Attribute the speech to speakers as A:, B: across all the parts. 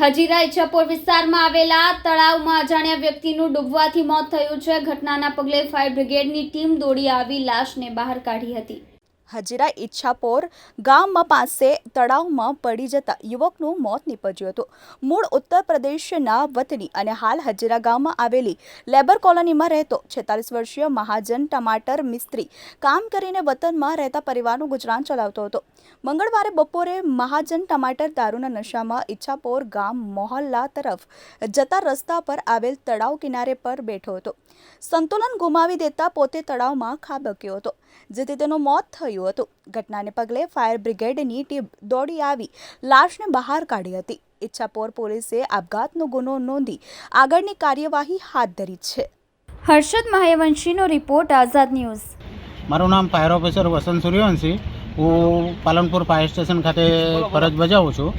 A: હજીરા ઇચ્છાપોર વિસ્તારમાં આવેલા તળાવમાં અજાણ્યા વ્યક્તિનું ડૂબવાથી મોત થયું છે. ઘટનાના પગલે ફાયર બ્રિગેડની ટીમ દોડી આવી, લાશને બહાર કાઢી હતી.
B: હજીરા ઈચ્છાપોર ગામમાં પાસે તળાવમાં પડી જતા યુવકનું મોત નીપજ્યું હતું. મૂળ ઉત્તર પ્રદેશના વતની અને હાલ હજીરા ગામમાં આવેલી લેબર કોલોનીમાં રહેતો છેતાલીસ વર્ષીય મહાજન ટમાટર મિસ્ત્રી કામ કરીને વતનમાં રહેતા પરિવારનું ગુજરાન ચલાવતો હતો. મંગળવારે બપોરે મહાજન ટમાટર દારૂના નશામાં ઈચ્છાપોર ગામ મોહલ્લા તરફ જતા રસ્તા પર આવેલ તળાવ કિનારે પર બેઠો હતો. સંતુલન ગુમાવી દેતા પોતે તળાવમાં ખાબક્યો હતો, જેથી તેનું મોત થયું. હતું. ઘટનાને પગલે ફાયર બ્રિગેડની ટીમ દોડી આવી લાશને બહાર કાઢી હતી. ઈચ્છાપોર પોલીસે આપઘાતનો ગુનો નોંધી આગળની કાર્યવાહી હાથ ધરી છે.
A: હર્ષદ મહાયવંશીનો રિપોર્ટ આઝાદ ન્યૂઝ.
C: મારું નામ ફાયર ઓફિસર વસંત સૂર્યવંશી. હું પાલનપુર ફાયર સ્ટેશન ખાતે ફરજ બજાવું છું.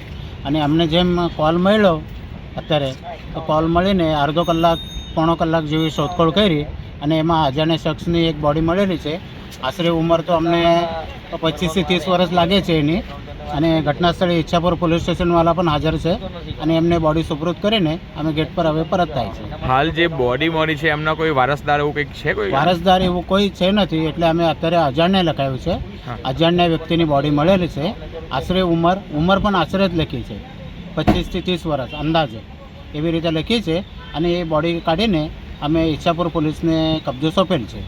C: અને અમને જેમ કોલ મળ્યો અત્યારે તો કોલ મળીને અડધો કલાક પોણો કલાક જેવી શોધખોળ કરી અને એમાં અજાણ્યા શખ્સની એક બોડી મળેલી છે. આશરે ઉંમર તો અમને પચીસથી ત્રીસ વર્ષ લાગે છે એની. અને ઘટના સ્થળે ઈચ્છાપુર પોલીસ સ્ટેશનવાળા પણ હાજર છે અને એમને બોડી સુપૃત કરીને અમે ગેટ પર હવે પરત થાય છે
D: હાલ જે બોડી મળી છે એમના કોઈ વારસદાર એવું કંઈક છે કોઈ?
C: વારસદાર એવું કોઈ છે નથી એટલે અમે અત્યારે અજાણ્યા લખાયું છે. અજાણ્યા વ્યક્તિની બોડી મળેલી છે. આશરે ઉંમર ઉંમર પણ આશરે જ લખી છે. પચીસથી ત્રીસ વર્ષ અંદાજે. એવી રીતે લખી છે અને એ બોડી કાઢીને અમે ઈચ્છાપુર પોલીસને કબજો સોંપેલ છે.